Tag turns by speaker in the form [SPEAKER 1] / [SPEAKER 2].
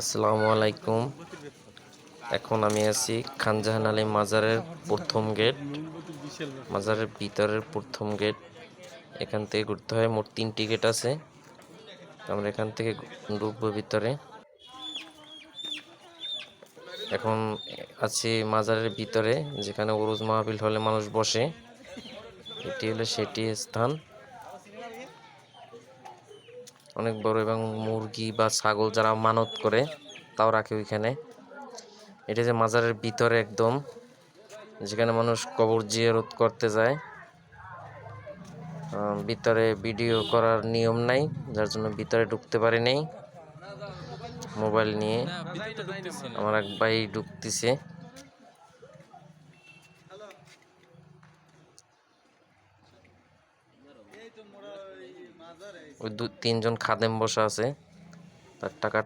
[SPEAKER 1] আসসালামু আলাইকুম। এখন আমি আছি খানজাহান আলী মাজারের প্রথম গেট। মাজারের ভিতরের প্রথম গেট। এখান থেকে ঘুরতে হয়, মোট তিনটি গেট আছে। আমরা এখান থেকে ঢুকবো ভিতরে। এখন আছি মাজারের ভিতরে, যেখানে উরুজ মাহফিল হলে মানুষ বসে। এটি হলো সেটি স্থান। অনেক বড় এবং মুরগি বা ছাগল যারা মানত করে, তাও রাখে ওইখানে। এটা যে মাজারের ভিতরে একদম, যেখানে মানুষ কবর জিয়ারত করতে যায়। ভিতরে ভিডিও করার নিয়ম নাই, যার জন্য ভিতরে ঢুকতে পারি নাই। মোবাইল নিয়ে আমার এক ভাই ঢুকতেছে। ওই দু তিনজন খাদেম বসা আছে। তার টাকা